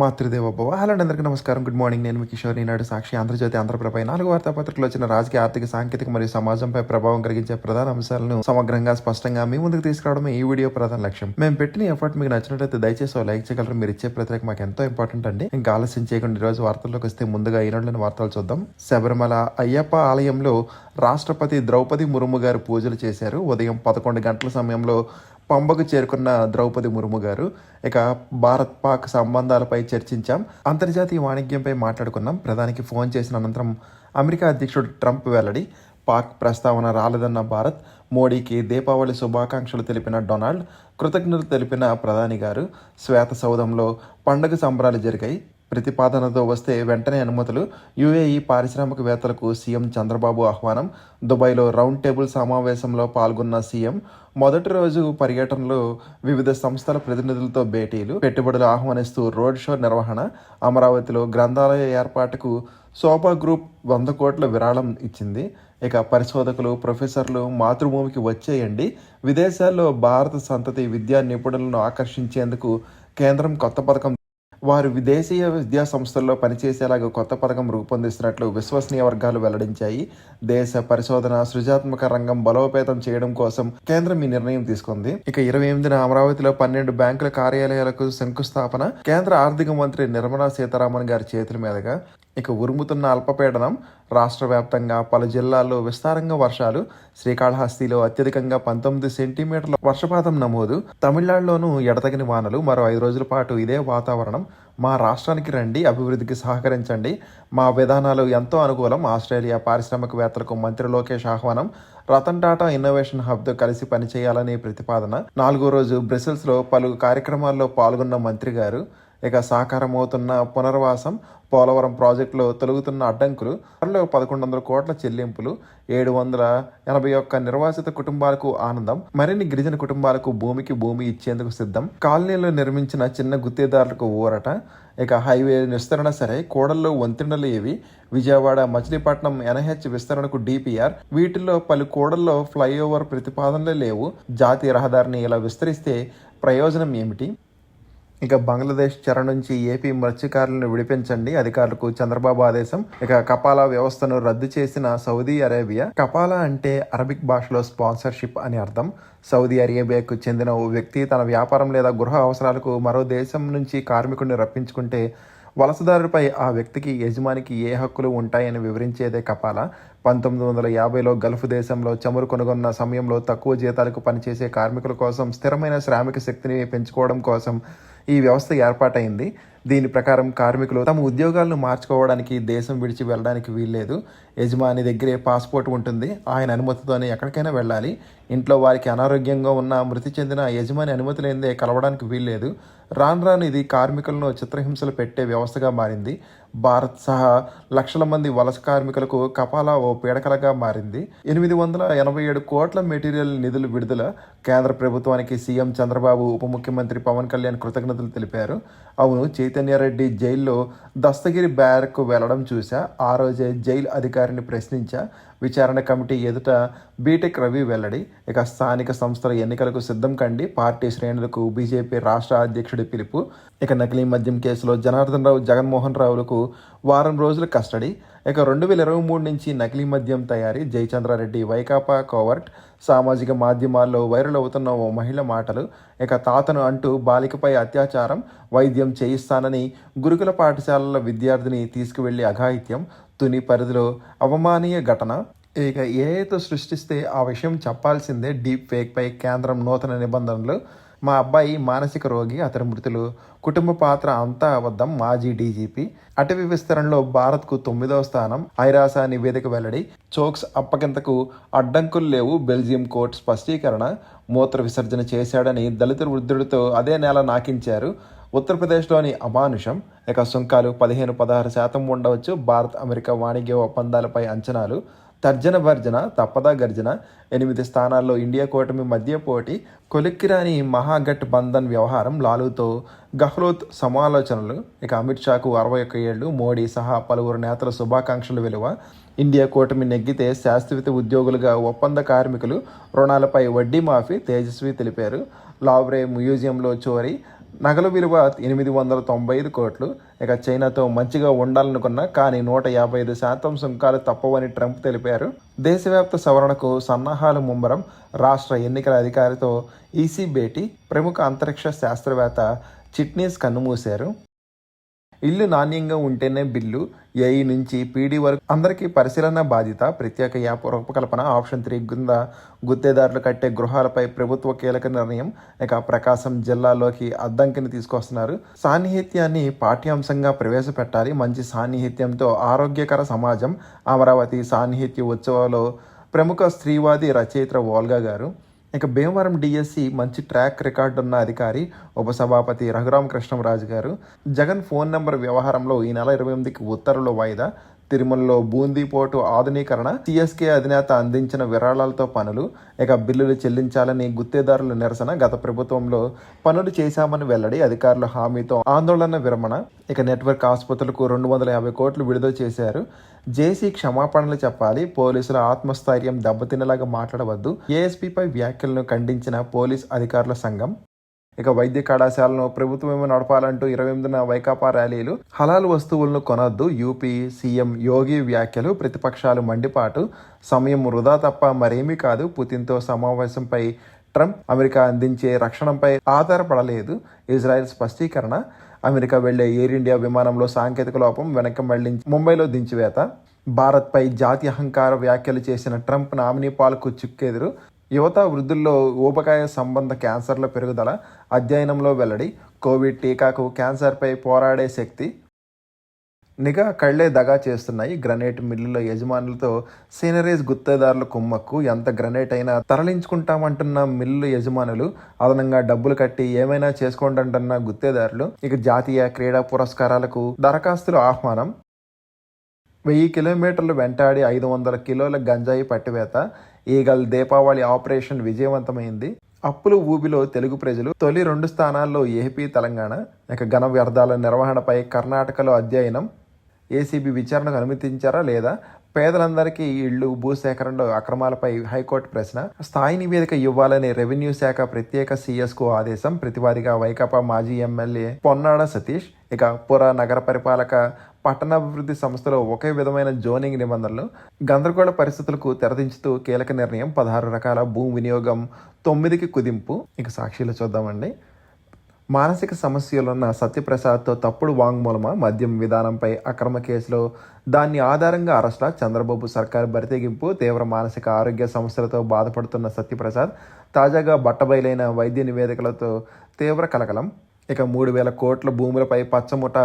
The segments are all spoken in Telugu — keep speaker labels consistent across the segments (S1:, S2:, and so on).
S1: మాతృదేవ భవ. హలో అండి, అందరికీ నమస్కారం. గుడ్ మార్నింగ్ నేను మీ కిషోర్ ఈనాడు సాక్షి. ఆంధ్రజ్యోతి ఆంధ్రప్రభ నాలుగు వార్తాపత్రికలు వచ్చిన రాజకీయ ఆర్థిక సాంకేతిక మరియు సమాజంపై ప్రభావం కలిగించే ప్రధాన అంశాలను సమగ్రంగా స్పష్టంగా మీ ముందుకు తీసుకురావడమే ఈ వీడియో ప్రధాన లక్ష్యం. మేము పెట్టిన ఎఫర్ట్ మీకు నచ్చినట్లయితే దయచేసి లైక్ చేయగలరు. మీరు ఇచ్చే ప్రతిరేక మాకు ఎంతో ఇంపార్టెంట్ అండి. ఇంకా ఆలస్యం చేయకుండా ఈ రోజు వార్తల్లోకి వస్తే ముందుగా ఈనాడులోని వార్తలు చూద్దాం. శబరిమల అయ్యప్ప ఆలయంలో రాష్ట్రపతి ద్రౌపది ముర్ము గారు పూజలు చేశారు. ఉదయం పదకొండు గంటల సమయంలో పంబకు చేరుకున్న ద్రౌపది ముర్ము గారు ఇక భారత్ పాక్ సంబంధాలపై చర్చించాం. అంతర్జాతీయ వాణిజ్యంపై మాట్లాడుకున్నాం. ప్రధానికి ఫోన్ చేసిన అనంతరం అమెరికా అధ్యక్షుడు ట్రంప్ వెల్లడి పాక్ ప్రస్తావన రాలేదన్న భారత్ మోడీకి దీపావళి శుభాకాంక్షలు తెలిపిన డొనాల్డ్ కృతజ్ఞతలు తెలిపిన ప్రధాని గారు శ్వేత సౌధంలో పండుగ సంబరాలు జరిగాయి. ప్రతిపాదనతో వస్తే వెంటనే అనుమతులు. యుఏఈ పారిశ్రామికవేత్తలకు సీఎం చంద్రబాబు ఆహ్వానం. దుబాయ్లో రౌండ్ టేబుల్ సమావేశంలో పాల్గొన్న సీఎం మొదటి రోజు పర్యటనలో వివిధ సంస్థల ప్రతినిధులతో భేటీలు. పెట్టుబడులు ఆహ్వానిస్తూ రోడ్ షో నిర్వహణ. అమరావతిలో గ్రంథాలయ ఏర్పాటుకు శోభా గ్రూప్ వంద కోట్ల విరాళం ఇచ్చింది. ఇక పరిశోధకులు ప్రొఫెసర్లు మాతృభూమికి వచ్చేయండి. విదేశాల్లో భారత సంతతి విద్యా నిపుణులను ఆకర్షించేందుకు కేంద్రం కొత్త పథకం వారు విదేశీయ విద్యా సంస్థల్లో పనిచేసేలాగా కొత్త పథకం రూపొందిస్తున్నట్లు విశ్వసనీయ వర్గాలు వెల్లడించాయి. దేశ పరిశోధన సృజనాత్మక రంగం బలోపేతం చేయడం కోసం కేంద్రం ఈ నిర్ణయం తీసుకుంది. ఇక ఇరవై ఎనిమిదిన అమరావతిలో పన్నెండు బ్యాంకుల కార్యాలయాలకు శంకుస్థాపన కేంద్ర ఆర్థిక మంత్రి నిర్మలా సీతారామన్ గారి చేతుల మీదుగా ఇక ఉరుముతున్న అల్పపీడనం రాష్ట్ర వ్యాప్తంగా పలు జిల్లాల్లో విస్తారంగా వర్షాలు శ్రీకాళహస్తిలో అత్యధికంగా పంతొమ్మిది సెంటీమీటర్ల వర్షపాతం నమోదు తమిళనాడులోనూ ఎడతగిన వానలు మరో ఐదు రోజుల పాటు ఇదే వాతావరణం. మా రాష్ట్రానికి రండి అభివృద్ధికి సహకరించండి. మా విధానాలు ఎంతో అనుకూలం. ఆస్ట్రేలియా పారిశ్రామికవేత్తలకు మంత్రి లోకేష్ ఆహ్వానం. రతన్ టాటా ఇన్నోవేషన్ హబ్తో కలిసి పనిచేయాలనే ప్రతిపాదన. నాలుగో రోజు బ్రిసెల్స్లో పలు కార్యక్రమాల్లో పాల్గొన్న మంత్రి గారు ఇక సాకారమవుతున్న పునర్వాసం పోలవరం ప్రాజెక్టులో తొలుగుతున్న అడ్డంకులు త్వరలో పదకొండు వందల కోట్ల చెల్లింపులు ఏడు వందల ఎనభై ఒక్క నిర్వాసిత కుటుంబాలకు ఆనందం మరిన్ని గిరిజన కుటుంబాలకు భూమికి భూమి ఇచ్చేందుకు సిద్ధం కాలనీలో నిర్మించిన చిన్న గుత్తేదారులకు ఊరట ఇక హైవే విస్తరణ సరే కోడల్లో వంతెనలు ఏవి? విజయవాడ మచిలీపట్నం ఎన్హెచ్ విస్తరణకు డిపిఆర్ వీటిల్లో పలు కోడల్లో ఫ్లైఓవర్ ప్రతిపాదనలే లేవు జాతీయ రహదారిని ఇలా విస్తరిస్తే ప్రయోజనం ఏమిటి? ఇక బంగ్లాదేశ్ చెర నుంచి ఏపీ మత్స్యకారులను విడిపించండి. అధికారులకు చంద్రబాబు ఆదేశం. ఇక కపాలా వ్యవస్థను రద్దు చేసిన సౌదీ అరేబియా. కపాలా అంటే అరబిక్ భాషలో స్పాన్సర్షిప్ అని అర్థం. సౌదీ అరేబియాకు చెందిన ఓ వ్యక్తి తన వ్యాపారం లేదా గృహ అవసరాలకు మరో దేశం నుంచి కార్మికుడిని రప్పించుకుంటే వలసదారుపై ఆ వ్యక్తికి యజమానికి ఏ హక్కులు ఉంటాయని వివరించేదే కపాల. పంతొమ్మిది వందల యాభైలో గల్ఫ్ దేశంలో చమురు కొనుగొన్న సమయంలో తక్కువ జీతాలకు పనిచేసే కార్మికుల కోసం స్థిరమైన శ్రామిక శక్తిని పెంచుకోవడం కోసం ఈ వ్యవస్థ ఏర్పాటైంది. దీని ప్రకారం కార్మికులు తమ ఉద్యోగాలను మార్చుకోవడానికి దేశం విడిచి వెళ్ళడానికి వీల్లేదు. యజమాని దగ్గరే పాస్పోర్ట్ ఉంటుంది. ఆయన అనుమతితోనే ఎక్కడికైనా వెళ్ళాలి. ఇంట్లో వారికి అనారోగ్యంగా ఉన్న మృతి చెందిన యజమాని అనుమతి లేనిదే కలవడానికి వీల్లేదు. రాను రాను ఇది కార్మికులను చిత్రహింసలు పెట్టే వ్యవస్థగా మారింది. భారత్ సహా లక్షల మంది వలస కార్మికులకు కపాలా ఓ పీడకలగా మారింది. ఎనిమిది వందల ఎనభై ఏడు కోట్ల మెటీరియల్ నిధులు విడుదల కేంద్ర ప్రభుత్వానికి సీఎం చంద్రబాబు ఉప ముఖ్యమంత్రి పవన్ కళ్యాణ్ కృతజ్ఞతలు తెలిపారు. అవును చైతన్యారెడ్డి జైల్లో దస్తగిరి బ్యారకు వెళ్ళడం చూశా. ఆ రోజే జైలు అధికారిని ప్రశ్నించా. విచారణ కమిటీ ఎదుట బీటెక్ రవి వెల్లడి ఇక స్థానిక సంస్థల ఎన్నికలకు సిద్ధం కండి పార్టీ శ్రేణులకు బీజేపీ రాష్ట్ర అధ్యక్షుడి పిలుపు. ఇక నకిలీ మద్యం కేసులో జనార్దన్ రావు జగన్మోహన్ రావులకు వారం రోజుల కస్టడీ. ఇక రెండు వేల ఇరవై మూడు నుంచి నకిలీ మద్యం తయారీ జయచంద్రారెడ్డి వైకాపా కోవర్ట్ సామాజిక మాధ్యమాల్లో వైరల్ అవుతున్న ఓ మహిళ మాటలు ఇక తాతను అంటూ బాలికపై అత్యాచారం వైద్యం చేయిస్తానని గురుకుల పాఠశాలల విద్యార్థిని తీసుకువెళ్ళి అఘాయిత్యం తుని పరిధిలో అవమానీయ ఘటన. ఇక ఏఐతో సృష్టిస్తే ఆ విషయం చెప్పాల్సిందే డీప్ ఫేక్పై కేంద్రం నూతన నిబంధనలు. మా అబ్బాయి మానసిక రోగి అతని మృతులు. కుటుంబ పాత్ర అంతా అబద్ధం మాజీ డీజీపీ. అటవీ విస్తరణలో భారత్కు తొమ్మిదవ స్థానం ఐరాస నివేదిక వెల్లడి. చోక్స్ అప్పగింతకు అడ్డంకులు లేవు. బెల్జియం కోర్టు స్పష్టీకరణ మూత్ర విసర్జన చేశాడని దళిత వృద్ధుడితో అదే నెల నాకించారు. ఉత్తరప్రదేశ్లోని అమానుషం. ఇక సుంకాలు పదిహేను పదహారు శాతం ఉండవచ్చు. భారత్ అమెరికా వాణిజ్య ఒప్పందాలపై అంచనాలు. తర్జన భర్జన తప్పదా గర్జన. ఎనిమిది స్థానాల్లో ఇండియా కూటమి మధ్య పోటీ. కొలిక్కిరాని మహాగఠ్ బంధన్ వ్యవహారం లాలూతో గహ్లోత్ సమాలోచనలు. ఇక అమిత్ షాకు అరవై ఒక్క ఏళ్ళు మోడీ సహా పలువురు నేతల శుభాకాంక్షలు విలువ. ఇండియా కూటమి నెగ్గితే శాశ్వత ఉద్యోగులుగా ఒప్పంద కార్మికులు రుణాలపై వడ్డీ మాఫీ తేజస్వి తెలిపారు. లావ్రే మ్యూజియంలో చోరీ. నగల విలువ ఎనిమిది వందల తొంభై ఐదు కోట్లు. ఇక చైనాతో మంచిగా ఉండాలనుకున్నా కానీ నూట యాభై ఐదు శాతం సుంకాలు తప్పవని ట్రంప్ తెలిపారు. దేశవ్యాప్త సవరణకు సన్నాహాలు ముమ్మరం. రాష్ట్ర ఎన్నికల అధికారితో ఈసీ భేటీ. ప్రముఖ అంతరిక్ష శాస్త్రవేత్త చిట్నీస్ కన్నుమూశారు. ఇల్లు నాణ్యంగా ఉంటేనే బిల్లు ఏఈ నుంచి పీడీ వరకు అందరికీ పరిశీలన బాధ్యత ప్రత్యేక యాప్ రూపకల్పన ఆప్షన్ త్రీ కింద గుత్తేదారులు కట్టే గృహాలపై ప్రభుత్వ కీలక నిర్ణయం. ఇక ప్రకాశం జిల్లాలోకి అద్దంకిని తీసుకొస్తున్నారు. సాన్నిహిత్యాన్ని పాఠ్యాంశంగా ప్రవేశపెట్టాలి. మంచి సాన్నిహిత్యంతో ఆరోగ్యకర సమాజం. అమరావతి సాన్నిహిత్య ఉత్సవాలు ప్రముఖ స్త్రీవాది రచయిత వోల్గా గారు. ఇక భీమవరం డిఎస్సి మంచి ట్రాక్ రికార్డు ఉన్న అధికారి ఉపసభాపతి రఘురామ కృష్ణరాజు గారు. జగన్ ఫోన్ నెంబర్ వ్యవహారంలో ఈ నెల ఇరవై ఎనిమిదికి ఉత్తర్వులు వాయిదా. తిరుమలలో బూందీ పోర్టు ఆధునీకరణ సిఎస్కే అధినేత అందించిన విరాళాలతో పనులు ఇక బిల్లులు చెల్లించాలని గుత్తేదారుల నిరసన గత ప్రభుత్వంలో పనులు చేశామని వెల్లడి అధికారుల హామీతో ఆందోళన విరమణ. ఇక నెట్వర్క్ ఆసుపత్రులకు రెండు వందల యాభై కోట్లు విడుదల చేశారు. జేసీ క్షమాపణలు చెప్పాలి పోలీసుల ఆత్మస్థైర్యం దెబ్బతినేలాగా మాట్లాడవద్దు. ఏఎస్పీపై వ్యాఖ్యలను ఖండించిన పోలీస్ అధికారుల సంఘం. ఇక వైద్య కళాశాలను ప్రభుత్వమే నడపాలంటూ ఇరవై ఎనిమిదిన వైకాపా ర్యాలీలు. హలాల్ వస్తువులను కొనొద్దు యూపీ సీఎం యోగి వ్యాఖ్యలు ప్రతిపక్షాలు మండిపాటు. సమయం వృధా తప్ప మరేమీ కాదు పుతిన్తో సమావేశంపై ట్రంప్ అమెరికా అందించే రక్షణపై ఆధారపడలేదు. ఇజ్రాయెల్ స్పష్టీకరణ. అమెరికా వెళ్ళే ఎయిర్ ఇండియా విమానంలో సాంకేతిక లోపం వెనక్కి మళ్ళించి ముంబైలో దించివేత. భారత్పై జాతి అహంకార వ్యాఖ్యలు చేసిన ట్రంప్ నామినీ పాలకు చిక్కెదురు. యువత వృద్ధుల్లో ఊబకాయ సంబంధ క్యాన్సర్ల పెరుగుదల అధ్యయనంలో వెల్లడి. కోవిడ్ టీకాకు క్యాన్సర్పై పోరాడే శక్తి నిఘా కళ్ళే దగా చేస్తున్నాయి. గ్రనేట్ మిల్లుల యజమానులతో సీనరీస్ గుత్తేదారుల కుమ్మక్కు ఎంత గ్రనేట్ అయినా తరలించుకుంటామంటున్న మిల్లు యజమానులు అదనంగా డబ్బులు కట్టి ఏమైనా చేసుకోండి అంటున్న గుత్తేదారులు ఇక జాతీయ క్రీడా పురస్కారాలకు దరఖాస్తులు ఆహ్వానం. వెయ్యి కిలోమీటర్లు వెంటాడి ఐదు వందల కిలోల గంజాయి పట్టివేత. ఈగల్ దీపావళి ఆపరేషన్ విజయవంతమైంది. అప్పుల ఊబిలో తెలుగు ప్రజలు తొలి రెండు స్థానాల్లో ఏపీ తెలంగాణ ఇక ఘన వ్యర్థాల నిర్వహణపై కర్ణాటకలో అధ్యయనం. ఏసీబీ విచారణకు అనుమతించారా లేదా? పేదలందరికీ ఇళ్ళు భూసేకరణలో అక్రమాలపై హైకోర్టు ప్రశ్న. స్థాయి నివేదిక ఇవ్వాలని రెవెన్యూ శాఖ ప్రత్యేక సీఎస్కు ఆదేశం. ప్రతివాదిగా వైకాపా మాజీ ఎమ్మెల్యే పొన్నాడ సతీష్. ఇక పుర నగర పరిపాలక పట్టణాభివృద్ధి సంస్థలో ఒకే విధమైన జోనింగ్ నిబంధనలు. గందరగోళ పరిస్థితులకు తెరదించుతూ కీలక నిర్ణయం పదహారు రకాల భూ వినియోగం తొమ్మిదికి కుదింపు. ఇక సాక్షిలో చూద్దామండి. మానసిక సమస్యలున్న సత్యప్రసాద్తో తప్పుడు వాంగ్మూలమ? మద్యం విధానంపై అక్రమ కేసులో దాన్ని ఆధారంగా అరెస్ట్ చంద్రబాబు సర్కార్ బరితెగింపు తీవ్ర మానసిక ఆరోగ్య సమస్యలతో బాధపడుతున్న సత్యప్రసాద్ తాజాగా బట్టబయలైన వైద్య నివేదికలతో తీవ్ర కలకలం. ఇక మూడు వేల కోట్ల భూములపై పచ్చముట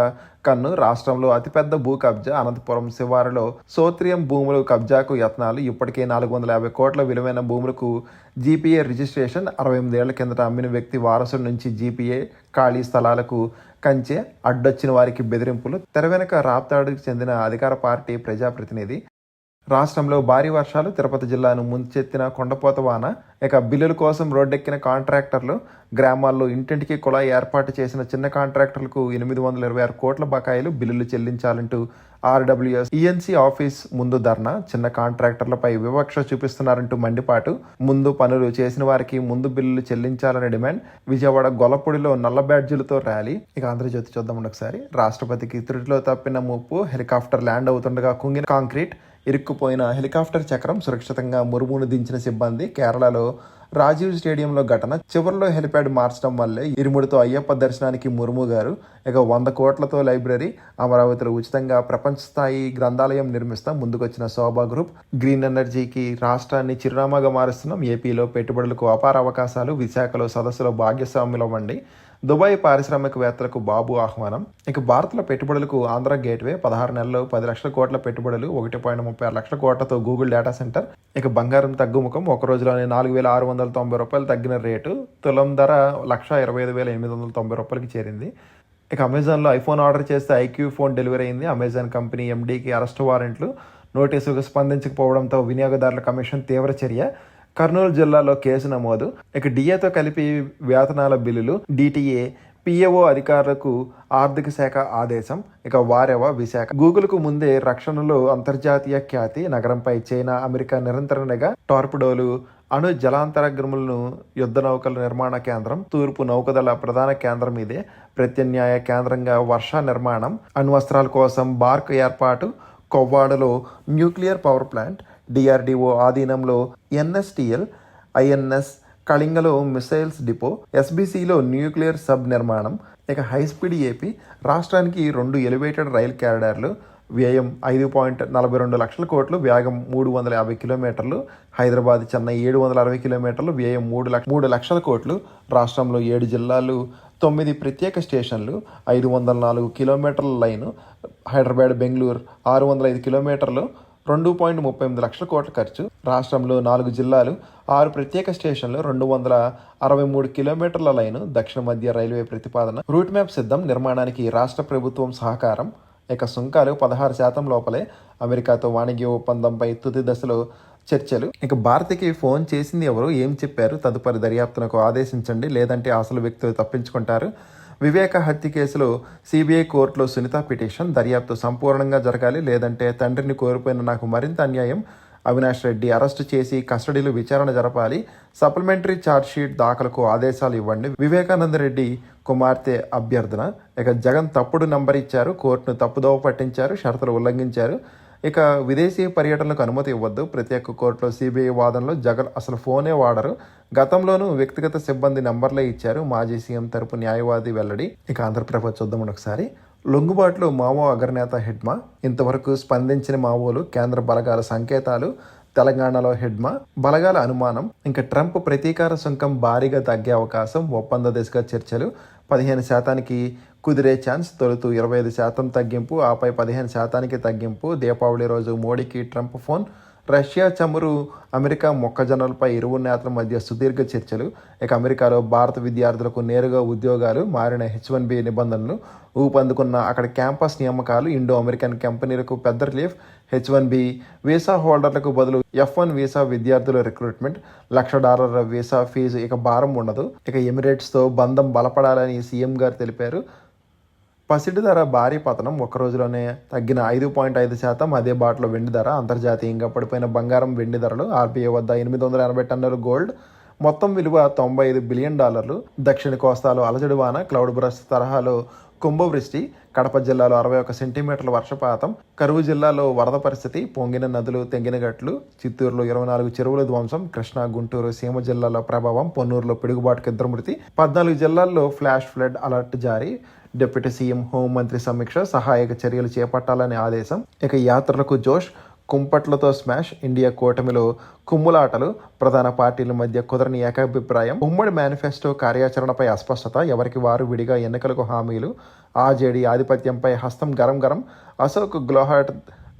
S1: కన్ను రాష్ట్రంలో అతిపెద్ద భూ కబ్జా అనంతపురం శివారులో సోత్రియం భూములు కబ్జాకు యత్నాలు. ఇప్పటికే నాలుగు వందల యాభై కోట్ల విలువైన భూములకు జీపీఏ రిజిస్ట్రేషన్ అరవై ఎనిమిదేళ్ళ కిందట అమ్మిన వ్యక్తి వారసుల నుంచి జీపీఏ ఖాళీ స్థలాలకు కంచె అడ్డొచ్చిన వారికి బెదిరింపులు. తెరవెనక రాప్తాడుకు చెందిన అధికార పార్టీ ప్రజాప్రతినిధి. రాష్ట్రంలో భారీ వర్షాలు తిరుపతి జిల్లాను ముంచెత్తిన కొండపోత వాన ఇక బిల్లుల కోసం రోడ్డెక్కిన కాంట్రాక్టర్లు గ్రామాల్లో ఇంటింటికి కుళాయి ఏర్పాటు చేసిన చిన్న కాంట్రాక్టర్లకు ఎనిమిది వందల ఇరవై ఆరు కోట్ల బకాయిలు బిల్లులు చెల్లించాలంటూ ఆర్డబ్ల్యూఎస్ ఈఎన్సీ ఆఫీస్ ముందు ధర్నా చిన్న కాంట్రాక్టర్లపై వివక్ష చూపిస్తున్నారంటూ మండిపాటు. ముందు పనులు చేసిన వారికి ముందు బిల్లులు చెల్లించాలని డిమాండ్ విజయవాడ గొల్లపూడిలో నల్ల బ్యాడ్జీలతో ర్యాలీ. ఇక ఆంధ్రజ్యోతి చూద్దాం ఒకసారి. రాష్ట్రపతికి త్రుటిలో తప్పిన ముప్పు హెలికాప్టర్ ల్యాండ్ అవుతుండగా కుంగిన కాంక్రీట్ ఇరుక్కుపోయిన హెలికాప్టర్ చక్రం సురక్షితంగా మురుమును దించిన సిబ్బంది కేరళలో రాజీవ్ స్టేడియంలో ఘటన. చివరిలో హెలిప్యాడ్ మార్చడం వల్లే ఇరుముడితో అయ్యప్ప దర్శనానికి ముర్ము గారు. ఇక వంద కోట్లతో లైబ్రరీ. అమరావతిలో ఉచితంగా ప్రపంచ స్థాయి గ్రంథాలయం నిర్మిస్తాం ముందుకొచ్చిన శోభా గ్రూప్. గ్రీన్ ఎనర్జీకి రాష్ట్రాన్ని చిరునామాగా మారుస్తున్నాం. ఏపీలో పెట్టుబడులకు అపార అవకాశాలు. విశాఖలో సదస్సులో భాగ్యస్వామ్యులు అవ్వండి దుబాయ్ పారిశ్రామికవేత్తలకు బాబు ఆహ్వానం. ఇక భారత్లో పెట్టుబడులకు ఆంధ్ర గేట్వే పదహారు నెలలు పది లక్షల కోట్ల పెట్టుబడులు ఒకటి పాయింట్ ముప్పై ఆరు లక్షల కోట్లతో గూగుల్ డేటా సెంటర్. ఇక బంగారం తగ్గుముఖం ఒక రోజులోనే నాలుగు వేల ఆరు వందల తొంభై రూపాయలు తగ్గిన రేటు. తులం ధర లక్ష ఇరవై ఐదు వేల ఎనిమిది వందల తొంభై రూపాయలకి చేరింది. ఇక అమెజాన్లో ఐఫోన్ ఆర్డర్ చేస్తే ఐక్యూ ఫోన్ డెలివరీ అయింది. అమెజాన్ కంపెనీ ఎండీకి అరెస్ట్ వారెంట్లు. నోటీసుకు స్పందించకపోవడంతో వినియోగదారుల కమిషన్ తీవ్ర చర్య. కర్నూలు జిల్లాలో కేసు నమోదు. ఇక డిఏతో కలిపి వేతనాల బిల్లులు డిటిఏ పిఏఓ అధికారులకు ఆర్థిక శాఖ ఆదేశం ఇక వారెవ విశాఖ. గూగుల్కు ముందే రక్షణలో అంతర్జాతీయ ఖ్యాతి నగరంపై చైనా అమెరికా నిరంతర టార్పిడోలు అణు జలాంతరగ్రములను యుద్ధ నౌకల నిర్మాణ కేంద్రం తూర్పు నౌకదళ ప్రధాన కేంద్రం ఇదే. ప్రత్యామ్నాయ కేంద్రంగా వర్ష నిర్మాణం అణ్వస్త్రాల కోసం బార్క్ ఏర్పాటు కొవ్వాడలో న్యూక్లియర్ పవర్ ప్లాంట్ డిఆర్డిఓ ఆధీనంలో ఎన్ఎస్టిఎల్ ఐఎన్ఎస్ కళింగలో మిసైల్స్ డిపో ఎస్బీసీలో న్యూక్లియర్ సబ్ నిర్మాణం ఇక హైస్పీడ్ ఏపీ రాష్ట్రానికి రెండు ఎలివేటెడ్ రైల్ క్యారిడార్లు వ్యయం ఐదు పాయింట్ నలభై రెండు లక్షల కోట్లు వేగం మూడు వందల యాభై కిలోమీటర్లు హైదరాబాద్ చెన్నై ఏడు వందల అరవై కిలోమీటర్లు వ్యయం మూడు లక్ష మూడు లక్షల కోట్లు రాష్ట్రంలో ఏడు జిల్లాలు తొమ్మిది ప్రత్యేక స్టేషన్లు ఐదు వందల నాలుగు కిలోమీటర్ల లైను హైదరాబాద్ బెంగళూరు ఆరు వందల ఐదు కిలోమీటర్లు రెండు పాయింట్ ముప్పై ఎనిమిది లక్షల కోట్ల ఖర్చు. రాష్ట్రంలో నాలుగు జిల్లాలు ఆరు ప్రత్యేక స్టేషన్లు రెండు వందల అరవై మూడు కిలోమీటర్ల లైను దక్షిణ మధ్య రైల్వే ప్రతిపాదన. రూట్ మ్యాప్ సిద్ధం నిర్మాణానికి రాష్ట్ర ప్రభుత్వం సహకారం. ఇక సుంకాలు పదహారు శాతం లోపలే. అమెరికాతో వాణిజ్య ఒప్పందంపై తుది దశలో చర్చలు. ఇక భారత్కి ఫోన్ చేసింది ఎవరు? ఏం చెప్పారు? తదుపరి దర్యాప్తునకు ఆదేశించండి. లేదంటే అసలు వ్యక్తులు తప్పించుకుంటారు. వివేక హత్య కేసులో సిబిఐ కోర్టులో సునీత పిటిషన్ దర్యాప్తు సంపూర్ణంగా జరగాలి లేదంటే తండ్రిని కోల్పోయిన నాకు మరింత అన్యాయం. అవినాష్ రెడ్డి అరెస్టు చేసి కస్టడీలో విచారణ జరపాలి. సప్లిమెంటరీ ఛార్జ్షీట్ దాఖలకు ఆదేశాలు ఇవ్వండి. వివేకానంద రెడ్డి కుమార్తె అభ్యర్థన. ఇక జగన్ తప్పుడు నంబర్ ఇచ్చారు కోర్టును తప్పుదోవ పట్టించారు షరతులు ఉల్లంఘించారు. ఇక విదేశీ పర్యటనలకు అనుమతి ఇవ్వద్దు. ప్రత్యేక కోర్టులో సిబిఐ వాదనలో జగన్ అసలు ఫోనే వాడరు. గతంలోనూ వ్యక్తిగత సిబ్బంది నంబర్లే ఇచ్చారు. మాజీ సీఎం తరపు న్యాయవాది వెల్లడి. ఇక ఆంధ్రప్రభ చూద్దాం ఒకసారి. లొంగుబాటులో మావో అగ్రనేత హెడ్మా. ఇంతవరకు స్పందించిన మావోలు కేంద్ర బలగాల సంకేతాలు. తెలంగాణలో హెడ్మా. బలగాల అనుమానం. ఇంకా ట్రంప్ ప్రతీకార సుంకం భారీగా తగ్గే అవకాశం. ఒప్పంద దిశగా చర్చలు. పదిహేను శాతానికి కుదిరే ఛాన్స్ తొలుతూ ఇరవై ఐదు శాతం తగ్గింపు ఆపై పదిహేను శాతానికి తగ్గింపు. దీపావళి రోజు మోడీకి ట్రంప్ ఫోన్. రష్యా చమురు అమెరికా మొక్కజొన్నలపై ఇరువు నేతల మధ్య సుదీర్ఘ చర్చలు. ఇక అమెరికాలో భారత విద్యార్థులకు నేరుగా ఉద్యోగాలు మారిన హెచ్ వన్ బి నిబంధనలు. ఊపందుకున్న అక్కడ క్యాంపస్ నియామకాలు ఇండో అమెరికన్ కంపెనీలకు పెద్ద relief H one B visa హోల్డర్లకు బదులు ఎఫ్ వన్ వీసా విద్యార్థుల రిక్రూట్మెంట్ లక్ష డాలర్ల వీసా ఫీజు ఇక భారం ఉండదు. ఇక ఎమిరేట్స్తో బంధం బలపడాలని సీఎం గారు తెలిపారు. పసిడి ధర భారీ పతనం ఒక్క రోజులోనే తగ్గిన ఐదు పాయింట్ ఐదు శాతం. అదే బాటలో వెండి ధర అంతర్జాతీయంగా పడిపోయిన బంగారం వెండి ధరలు ఆర్బీఐ వద్ద ఎనిమిది వందల ఎనభై టన్నుల గోల్డ్. మొత్తం విలువ తొంభై ఐదు బిలియన్ డాలర్లు. దక్షిణ కోస్తాలో అలజడి వాన క్లౌడ్ బ్రష్ తరహాలో కుంభవృష్టి. కడప జిల్లాలో అరవై ఒక సెంటీమీటర్ల వర్షపాతం. కరువు జిల్లాలో వరద పరిస్థితి పొంగిన నదులు తెంగిన గట్లు. చిత్తూరులో ఇరవై నాలుగు చెరువుల ధ్వంసం. కృష్ణా గుంటూరు సీమ జిల్లాలో ప్రభావం. పొన్నూరులో పిడుగుబాటుకు ఇద్దరు మృతి పద్నాలుగు జిల్లాల్లో ఫ్లాష్ ఫ్లడ్ అలర్ట్ జారీ. డిప్యూటీ సీఎం హోంమంత్రి సమీక్ష సహాయక చర్యలు చేపట్టాలని ఆదేశం. ఇక యాత్రలకు జోష్ కుంపట్లతో స్మాష్ ఇండియా కూటమిలో కుమ్ములాటలు ప్రధాన పార్టీల మధ్య కుదరని ఏకాభిప్రాయం. ఉమ్మడి మేనిఫెస్టో కార్యాచరణపై అస్పష్టత ఎవరికి వారు విడిగా ఎన్నికలకు హామీలు. ఆర్జేడీ ఆధిపత్యంపై హస్తం గరం గరం. అశోక్ గ్లోహాట్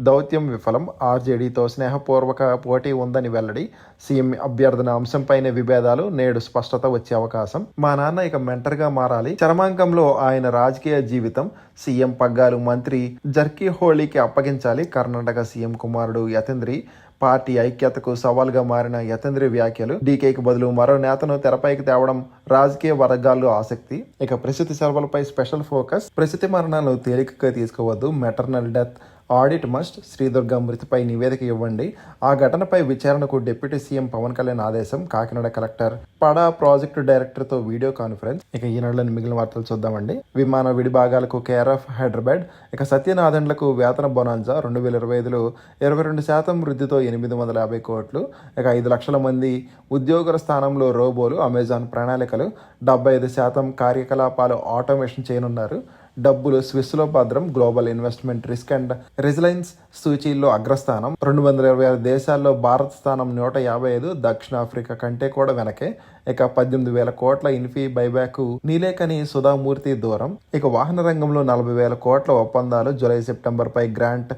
S1: దౌత్యం విఫలం. ఆర్జేడీతో స్నేహపూర్వక పోటీ ఉందని వెల్లడి సీఎం అభ్యర్థన అంశంపైనే విభేదాలు నేడు స్పష్టత వచ్చే అవకాశం. మా నాన్న ఇక మెంటర్గా మారాలి. చరమాంకంలో ఆయన రాజకీయ జీవితం సీఎం పగ్గాలు మంత్రి జర్కీ హోళీకి అప్పగించాలి. కర్ణాటక సీఎం కుమారుడు యతేంద్రి పార్టీ ఐక్యతకు సవాల్గా మారిన యతేంద్రి వ్యాఖ్యలు డీకేకి బదులు మరో నేతను తెరపైకి తేవడం రాజకీయ వర్గాల్లో ఆసక్తి. ఇక ప్రసూతి సెలవులపై స్పెషల్ ఫోకస్ ప్రసూతి మరణాలు తేలికగా తీసుకోవద్దు. Maternal death audit must. Sridurga మృతిపై నివేదిక ఇవ్వండి. ఆ ఘటనపై విచారణకు డిప్యూటీ సీఎం పవన్ కళ్యాణ్ ఆదేశం. కాకినాడ కలెక్టర్ పడా ప్రాజెక్టు డైరెక్టర్తో వీడియో కాన్ఫరెన్స్. ఇక ఈనాడులోని మిగిలిన వార్తలు చూద్దామండి. విమాన విడిభాగాలకు కేర్ ఆఫ్ హైదరాబాద్. ఇక సత్యనాథన్లకు వేతన బొనాంజా రెండు వేల ఇరవై ఐదులో ఇరవై రెండు శాతం వృద్ధితో ఎనిమిది వందల యాభై కోట్లు. ఇక ఐదు లక్షల మంది ఉద్యోగుల స్థానంలో రోబోలు అమెజాన్ ప్రణాళికలు. డెబ్బై ఐదు శాతం కార్యకలాపాలు ఆటోమేషన్ చేయనున్నారు. డబ్బులు స్విస్లో భద్రం global investment risk and resilience సూచీల్లో అగ్రస్థానం. రెండు వందల ఇరవై ఆరు దేశాల్లో భారత్ స్థానం నూట యాభై ఐదు దక్షిణాఫ్రికా కంటే కూడా వెనకే. ఇక పద్దెనిమిది వేల కోట్ల ఇన్ఫీ బైబ్యాక్ నీలేకని సుధామూర్తి దూరం. ఇక వాహన రంగంలో నలభై వేల కోట్ల ఒప్పందాలు జూలై సెప్టెంబర్ పై గ్రాంట్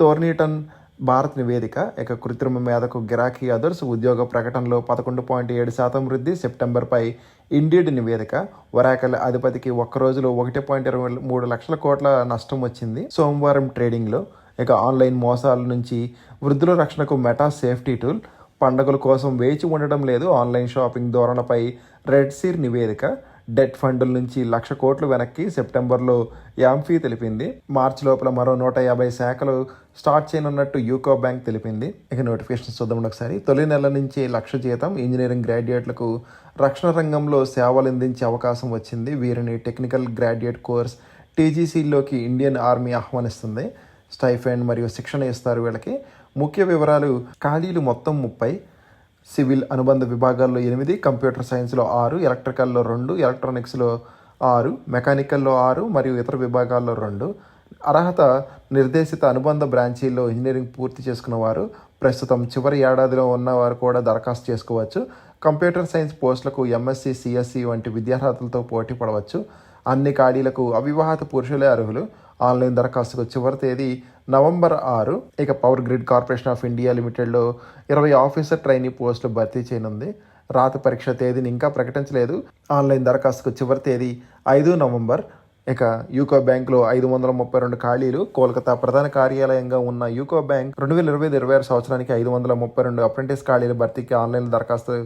S1: తోర్నీటన్ భారత్ నివేదిక. ఇక కృత్రిమ మేధకు గిరాకీ అదర్స్ ఉద్యోగ ప్రకటనలో పదకొండు పాయింట్ ఏడు శాతం వృద్ధి సెప్టెంబర్పై ఇండీడ్ నివేదిక. వరాకల్ అధిపతికి ఒక్క రోజులో ఒకటి పాయింట్ ఇరవై మూడు లక్షల కోట్ల నష్టం వచ్చింది. సోమవారం ట్రేడింగ్లో ఇక ఆన్లైన్ మోసాల నుంచి వృద్ధుల రక్షణకు మెటా సేఫ్టీ టూల్. పండుగల కోసం వేచి ఉండడం లేదు ఆన్లైన్ షాపింగ్ ధోరణిపై రెడ్ సీర్ నివేదిక. డెట్ ఫండుల నుంచి లక్ష కోట్లు వెనక్కి సెప్టెంబర్లో యాంఫీ తెలిపింది. మార్చి లోపల మరో నూట యాభై శాఖలు స్టార్ట్ చేయనున్నట్టు యూకో బ్యాంక్ తెలిపింది. ఇక నోటిఫికేషన్ చూద్దాం ఒకసారి. తొలి నెల నుంచి లక్ష జీతం ఇంజనీరింగ్ గ్రాడ్యుయేట్లకు రక్షణ రంగంలో సేవలు అందించే అవకాశం వచ్చింది. వీరిని టెక్నికల్ గ్రాడ్యుయేట్ కోర్స్ టీజీసీలోకి ఇండియన్ ఆర్మీ ఆహ్వానిస్తుంది. స్టైఫండ్ మరియు శిక్షణ ఇస్తారు వీళ్ళకి. ముఖ్య వివరాలు ఖాళీలు మొత్తం ముప్పై. సివిల్ అనుబంధ విభాగాల్లో ఎనిమిది కంప్యూటర్ సైన్స్లో ఆరు ఎలక్ట్రికల్లో రెండు ఎలక్ట్రానిక్స్లో ఆరు మెకానికల్లో ఆరు మరియు ఇతర విభాగాల్లో రెండు. అర్హత నిర్దేశిత అనుబంధ బ్రాంచీల్లో ఇంజనీరింగ్ పూర్తి చేసుకున్న వారు ప్రస్తుతం చివరి ఏడాదిలో ఉన్నవారు కూడా దరఖాస్తు చేసుకోవచ్చు. కంప్యూటర్ సైన్స్ పోస్టులకు ఎంఎస్సి సిఎస్సి వంటి విద్యార్హతలతో పోటీ పడవచ్చు. అన్ని ఖాళీలకు అవివాహిత పురుషులే అర్హులు. ఆన్లైన్ దరఖాస్తుకు చివరి తేదీ నవంబర్ ఆరు ఇక Power Grid Corporation of India లిమిటెడ్లో ఇరవై ఆఫీసర్ ట్రైనీ పోస్టులు భర్తీ చేయనుంది. రాత పరీక్ష తేదీని ఇంకా ప్రకటించలేదు. ఆన్లైన్ దరఖాస్తుకు చివరి తేదీ ఐదు నవంబర్ ఇక యూకో బ్యాంక్లో ఐదు వందల ముప్పై రెండు ఖాళీలు కోల్కతా ప్రధాన కార్యాలయంగా ఉన్న యూకో బ్యాంక్ రెండు వేల ఇరవై ఇరవై ఆరు సంవత్సరానికి ఐదు వందల ముప్పై రెండు అప్రెంటిస్ ఖాళీల భర్తీకి ఆన్లైన్ దరఖాస్తు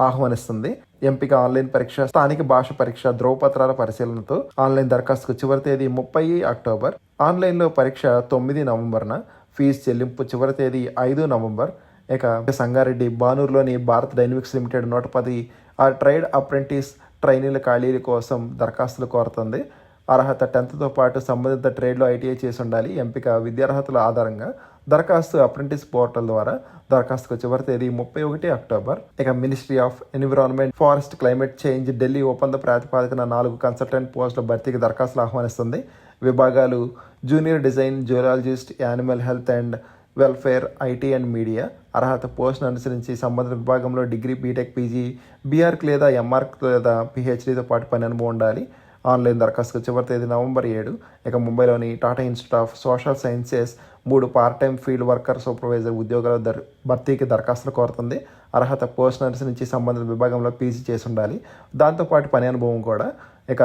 S1: ఆహ్వానిస్తుంది. ఎంపిక ఆన్లైన్ పరీక్ష స్థానిక భాష పరీక్ష ధ్రువపత్రాల పరిశీలనతో ఆన్లైన్ దరఖాస్తుకు చివరి తేదీ ముప్పై అక్టోబర్. ఆన్లైన్లో పరీక్ష తొమ్మిది నవంబర్న ఫీజు చెల్లింపు చివరి తేదీ ఐదు నవంబర్. ఇక సంగారెడ్డి బానూరులోని భారత్ డైనమిక్స్ లిమిటెడ్ నూట పది ఆ ట్రైడ్ అప్రెంటిస్ ట్రైనీల ఖాళీల కోసం దరఖాస్తులు కోరుతుంది. అర్హత టెన్త్తో పాటు సంబంధిత ట్రేడ్లో ఐటీఐ చేసి ఉండాలి. ఎంపిక విద్యార్హతల ఆధారంగా దరఖాస్తు అప్రెంటిస్ పోర్టల్ ద్వారా దరఖాస్తుకు చివరి తేదీ ముప్పై ఒకటి అక్టోబర్. ఇక Ministry of Environment Forest Climate Change Delhi ఒప్పంద ప్రాతిపాదికన నాలుగు కన్సల్టెంట్ పోస్టుల భర్తీకి దరఖాస్తులు ఆహ్వానిస్తుంది. విభాగాలు junior design zoologist animal health and welfare IT and media. అర్హత పోస్ట్ను అనుసరించి సంబంధిత విభాగంలో degree B Tech PG B Arch లేదా ఎంఆర్క్ లేదా పిహెచ్డీతో పాటు పని అనుభవం ఉండాలి. ఆన్లైన్ దరఖాస్తు చివరి తేదీ నవంబర్ ఏడు. ఇక ముంబైలోని Tata Institute of Social Sciences మూడు part time field worker supervisor ఉద్యోగాల దర్ భర్తీకి దరఖాస్తులు కోరుతుంది. అర్హత పోస్ట్ అనుసరించి సంబంధిత విభాగంలో పీజీ చేసి ఉండాలి. దాంతోపాటు పని అనుభవం కూడా. ఇక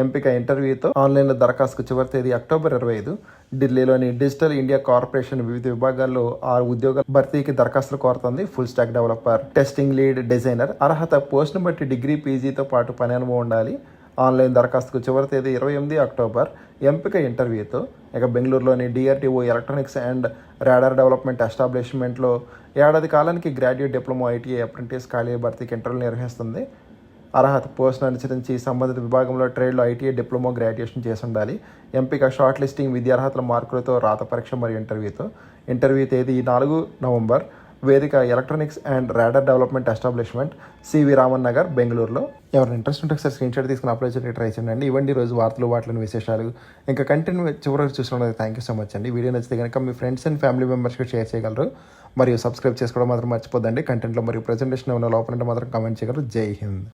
S1: ఎంపిక ఇంటర్వ్యూతో ఆన్లైన్లో దరఖాస్తుకు చివరి తేదీ అక్టోబర్ ఇరవై ఐదు. ఢిల్లీలోని డిజిటల్ ఇండియా కార్పొరేషన్ వివిధ విభాగాల్లో ఆరు ఉద్యోగాల భర్తీకి దరఖాస్తులు కోరుతుంది. Full stack developer testing lead designer అర్హత పోస్ట్ను బట్టి డిగ్రీ పీజీతో పాటు పని అనుభవం ఉండాలి. ఆన్లైన్ దరఖాస్తుకు చివరి తేదీ ఇరవై ఎనిమిది అక్టోబర్. ఎంపిక ఇంటర్వ్యూతో ఇక బెంగళూరులోని DRDO Electronics and Radar Development ఎస్టాబ్లిష్మెంట్లో ఏడాది కాలానికి గ్రాడ్యుయేట్ డిప్లొమా ఐటీఐ అప్రెంటిస్ ఖాళీ భర్తీకి ఇంటర్వ్యూ నిర్వహిస్తుంది. అర్హత పోస్ట్ను అనుసరించి సంబంధిత విభాగంలో ట్రేడ్లో ఐటీఐ డిప్లొమా గ్రాడ్యుయేషన్ చేసి ఉండాలి ఎంపిక షార్ట్ లిస్టింగ్ విద్యార్హతల మార్కులతో రాత పరీక్ష మరియు ఇంటర్వ్యూతో. ఇంటర్వ్యూ తేదీ నాలుగు నవంబర్. వేదిక Electronics and Radar Development Establishment CV Raman Nagar బెంగళూరులో. ఎవరైనా ఇంట్రెస్ట్ ఉంటే ఒకసారి స్క్రీన్ షాట్ తీసుకుని అప్లై చేయడానికి ట్రై చేయండి. ఇవ్వండి రోజు వార్తలు వాటిలోని విశేషాలు. ఇంకా కంటెంట్ చివరికి చూసినందుకు థ్యాంక్ యూ సో మచ్ అండి. వీడియో నచ్చితే కనుక మీ ఫ్రెండ్స్ అండ్ ఫ్యామిలీ మెంబర్స్కి షేర్ చేయగలరు. మరియు సబ్స్క్రైబ్ చేసుకోవడం మాత్రం మర్చిపోద్దండి. కంటెంట్లో మరియు ప్రజెంటేషన్ ఏమైనా లోపల మాత్రం కామెంట్ చేయగలరు. జై హింద్.